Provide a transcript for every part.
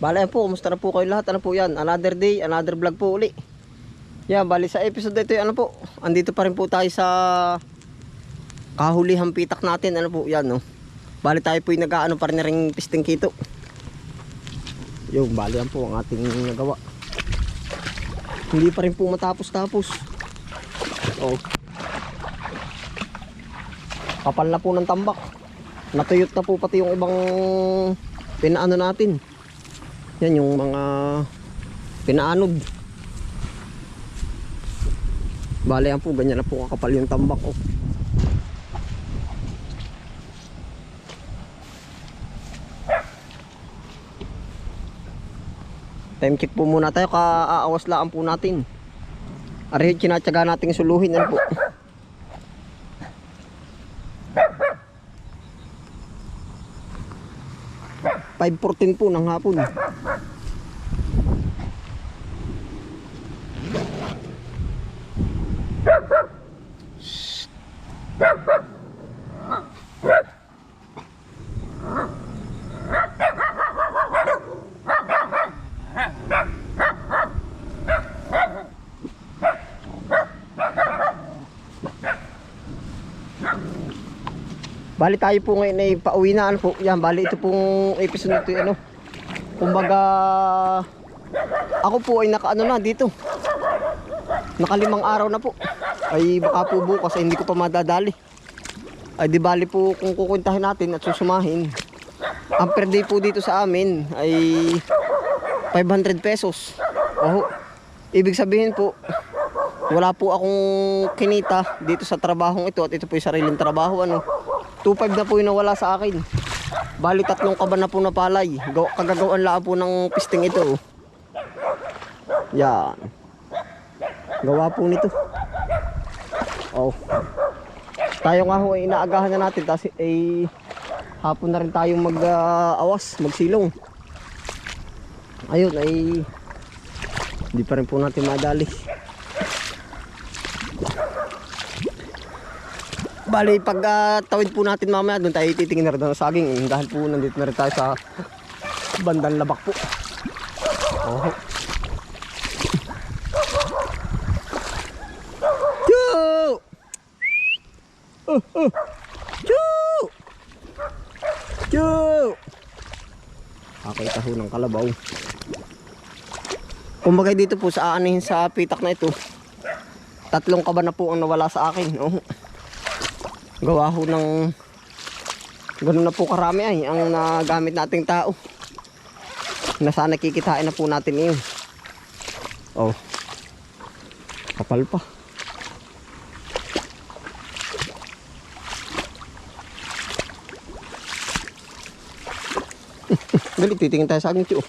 Bala po, kumusta na po kayo lahat? Ano po yan? Another day, another vlog po uli. Yan, bali sa episode na ito, ano po, andito pa rin po tayo sa kahulihang pitak natin. Ano po, yan, no? Bali tayo po yung nag-ano pa rin na pisting kito. Yung, bali yan po ang ating nagawa. Hindi pa rin po matapos-tapos. Oh. Kapal na po ng tambak. Natuyot na po pati yung ibang pinaano natin. Yan yung mga pinaanod. Bale yan po, ganyan na po kakapal yung tambak. Oh. Time check po muna tayo, kaaawas lang po natin. Arihit, kinatsaga nating suluhin. Ano po? Five fourteen po ng hapon. Bali tayo po ngayon ay pauwi na ano po. Yan, bali ito pong episode nito ano. Kumbaga ako po ay nakaano na dito. Nakalimang araw na po. Ay baka po bukas ay hindi ko pa madadali. Ay di bali po kung kukuntahin natin at susumahin. Ang per day po dito sa amin ay 500 pesos. Oh, ibig sabihin po wala po akong kinita dito sa trabahong ito at ito po yung sariling trabaho ano 2.5 na po yung nawala sa akin. Bali tatlong kaban na po na palay. Gaw kagagawan lang po ng pisting ito. Yan. Gawa po nito. Oh. Tayo nga ho ay inaagahan na natin kasi ay hapon na rin tayong mag-awas, magsilong. Ayun ay hindi pa rin po natin madali. Bali, pag ah, tawid po natin mamaya, doon tayo titingin na rin ng saging. Eh, dahil po nandito na rin tayo sa bandang labak po. Oh. Chu! Oh, oh. Chu! Chu! Kakita ho ng kalabaw. Kumbaga dito po sa aanihin sa pitak na ito, tatlong kaba na po ang nawala sa akin. Oh gawa ho ng ganun na po karami ay ang nagamit nating tao. Na sana kikitain na po natin yun oh. Kapal pa. Galit titingin tayo sa akin tiyo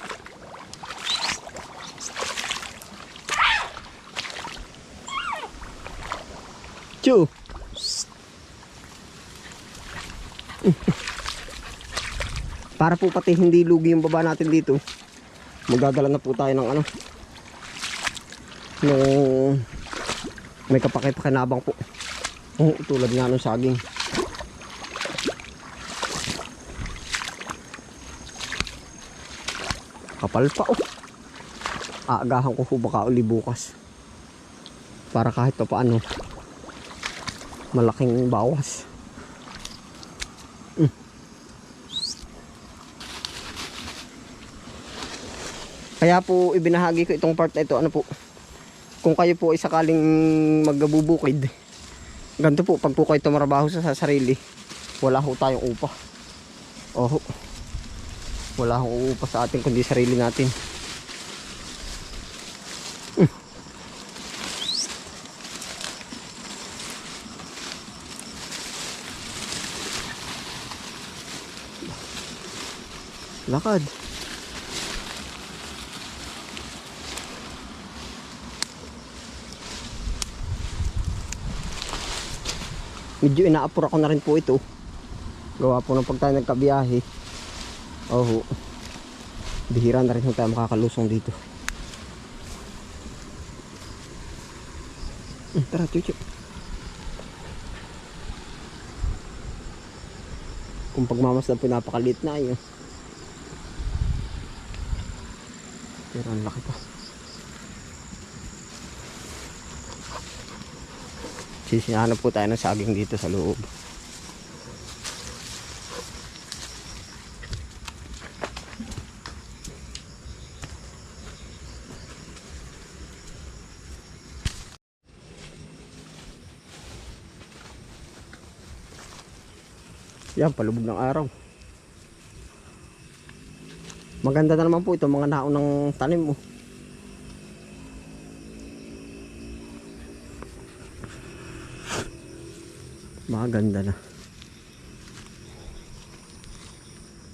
Tiyo Para po pati hindi lugi yung baba natin dito. Magdadala na po tayo ng ano. Nung may kapakit-pakinabang po. Oh, tulad nga ng saging. Kapal pa oh. Aagahan ko po baka uli bukas. Para kahit pa paano malaking bawas. Kaya po ibinahagi ko itong part na ito. Ano po? Kung kayo po ay sakaling magbubukid. Ganito po pag po kayo tumarabaho sa, sa sarili. Wala ho tayong upa. Oh. Wala hong upa sa atin kundi sarili natin. Lakad. Medyo inaapura ko na rin po ito. Gawa po ng pag tayo nagkabiyahe. Oh bihira na rin tayo makakalusong dito. Hmm, tara chuchu kung pagmamasdan po napakalit na ayun Pero ang laki pa. Sisihanap po tayo ng saging dito sa loob. Yan, palubog ng araw. Maganda na naman po ito mga naon ng tanim mo. Maganda na.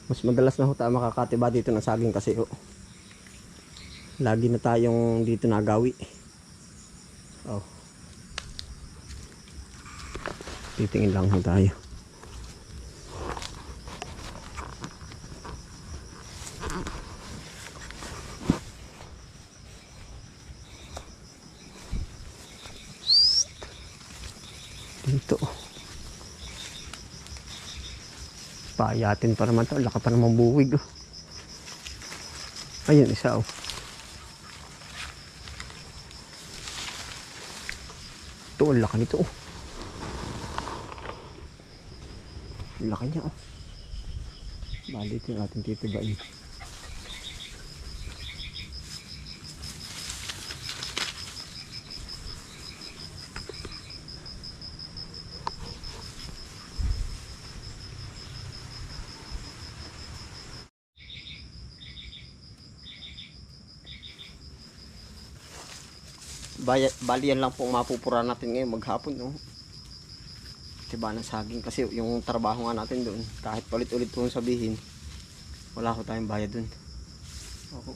Mas madalas na ho tayo makakatiba dito ng saging kasi ho. Lagi na tayong dito nagawi. Oh. Titingin lang ho tayo. Dito. Payatin pa naman to. Laka pa naman buwig. Oh. Ayun, isa oh. Ito, ang laki nito oh. Laki niya oh. Balik yung ating titibain. Bali yan lang po mapupura natin ngayon maghapon no. Diba ng saging kasi yung trabaho nga natin doon kahit ulit-ulit po sabihin wala ko tayong bayad doon. Ako.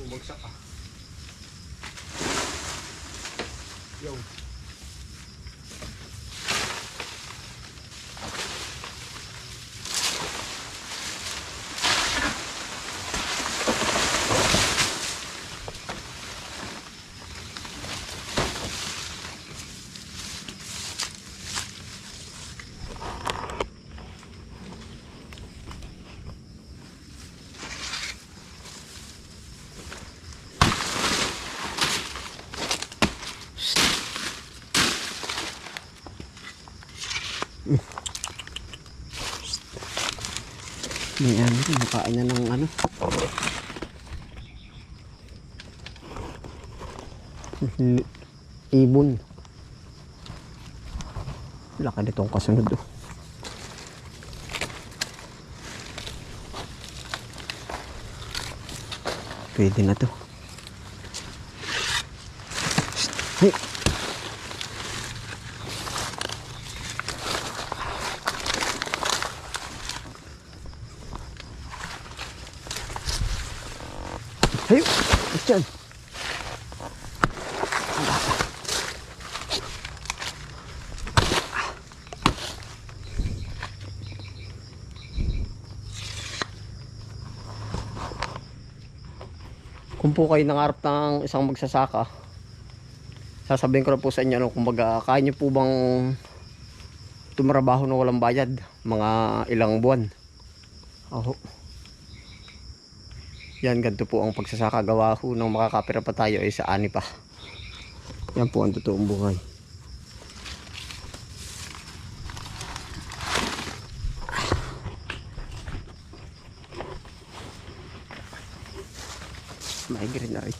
Bumagsak ah. Yo. May ano, makain na ng ano. Ibon. Laki nitong kasunod oh. Pwede na to. Hey. Dyan? Kung po kayo nangarap ng isang magsasaka, sasabihin ko na po sa inyo, ano, kumbaga, kaya nyo po bang tumarabaho na walang bayad? Mga ilang buwan? Aho. Yan, ganito po ang pagsasaka. Gawa ho ng makakapira pa tayo ay sa ani pa. Yan po ang totoong buhay. Migraine na rin.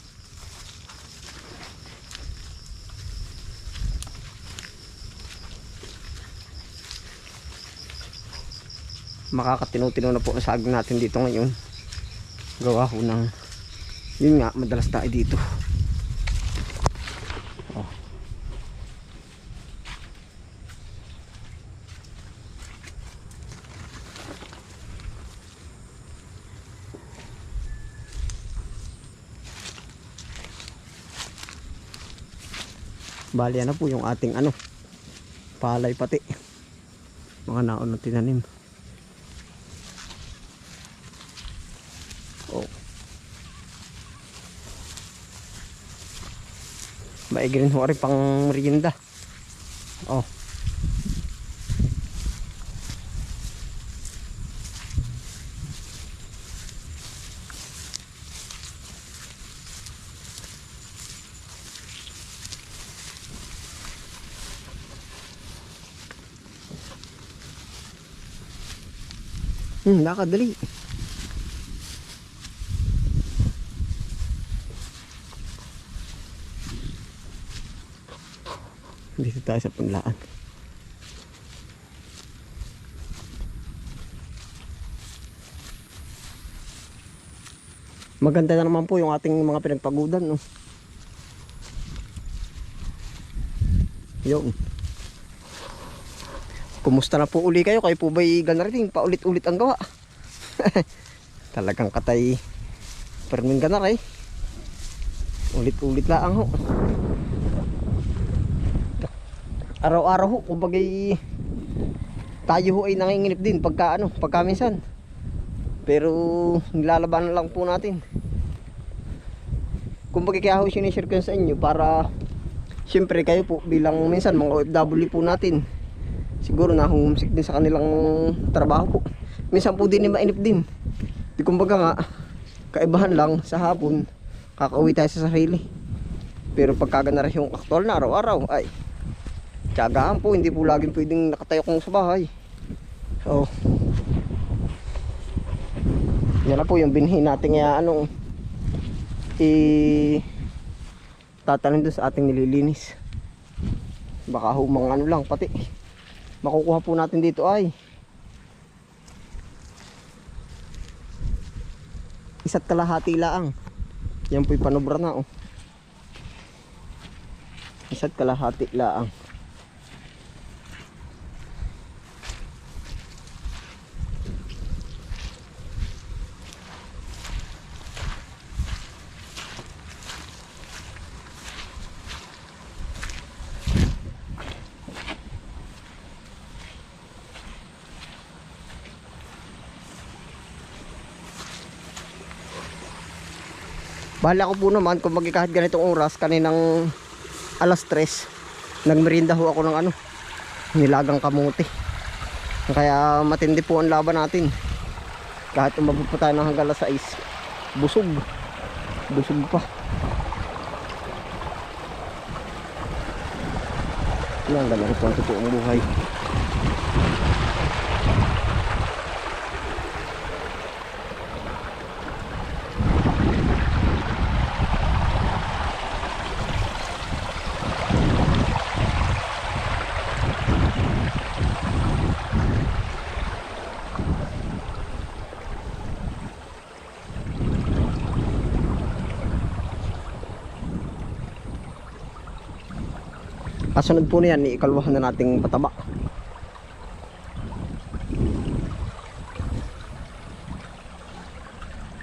makakatinutino na po ang sag natin dito ngayon gawa ho ng yun nga madalas tayo dito. Oh. bali ano po yung ating ano palay pati. Mga naon na tinanim maigrin ho pang merienda oh Hmm, nakadali. Dito tayo sa punlaan. Maganda na naman po yung ating mga pinagpagudan, no? Yun. Kumusta na po uli kayo? Kayo po ba'y ganariting? Paulit-ulit ang gawa. Talagang katay. Permin ganar eh. Ulit-ulit lang ho. Araw-araw ho, kumbagay tayo ho ay nanginginip din pagka ano, pagka minsan. Pero nilalabanan lang po natin. Kumbaga kaya ho sinishare ko sa inyo para Siyempre kayo po bilang minsan mga OFW po natin siguro na homesick din sa kanilang trabaho po. Minsan po din mainip din. Di kumbaga nga kaibahan lang sa hapon kakauwi tayo sa sarili. Pero pagkaga na rin yung aktual na araw-araw ay tiyagaan po hindi po laging pwedeng nakatayo kong sa bahay. So yan na po yung binhi natin nga anong i tatanim doon sa ating nililinis. Baka ho mga ano lang pati makukuha po natin dito ay isa't kalahati laang yan po'y panobra na oh. Isa't kalahati laang Bahala ko po naman kung magi kahit ganitong oras kaninang alas 3 nagmerinda ho ako ng ano nilagang kamuti kaya matindi po ang laban natin. Kahit umabot pa tayo ng hanggang alas 6 busog. Busog pa. Yan ganun po ang totoong buhay Kasunod po niyan, ikalwahan na nating pataba.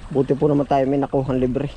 Buti po naman tayo may nakuhang libre.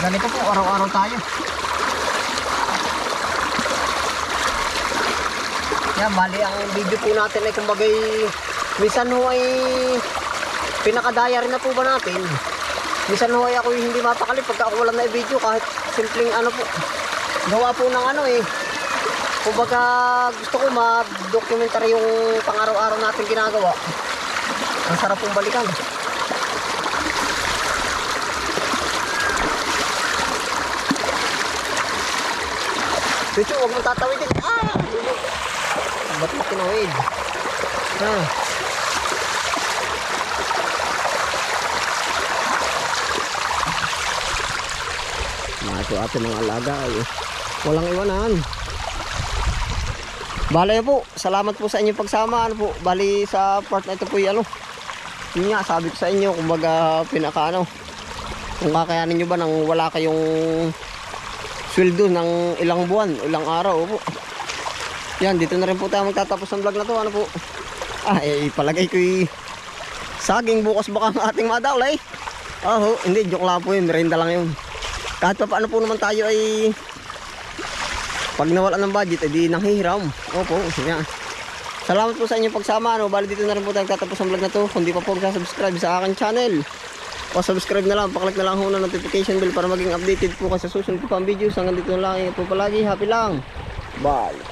Ganito po, araw-araw tayo. Yan, bali ang video po natin ay kumbagay minsan ho ay pinakadaya rin na po ba natin. Minsan ho ay ako hindi mapakali pagka ako walang na video kahit simpleng ano po. Gawa po ng ano eh. Kumbaga gusto ko ma-documentary yung pang-araw-araw natin ginagawa. Ang sarap pong balikan. Chuchu, huwag mong tatawidin. Ah! Ba't mo tinawid? Ah. Mga ito ating mga alaga ay walang iwanan. Bale po, salamat po sa inyong pagsama. Ano po, bali sa part na ito po yung ano. Yun nga, sabi ko sa inyo, kumbaga pinaka ano. Kung kakayanin nyo ba nang wala kayong sweldo ng ilang buwan, ilang araw po. Yan, dito na rin po tayo magtatapos ng vlog na to. Ano po? Ah, eh, palagay ko saging bukas baka ang ating madawlay. Oh, hindi, joke lang po yun. Merenda lang yun. Kahit pa paano po naman tayo ay pag nawala ng budget, edi nanghihiram. Opo, yan. Salamat po sa inyong pagsama. Ano? Bali dito na rin po tayo tatapos ang vlog na to. Kung di pa po subscribe sa aking channel, subscribe na lang, paklik na lang ng notification bell para maging updated po kayo sa susunod ko pang videos. Hanggang dito na lang, ingat po palagi, happy lang. Bye.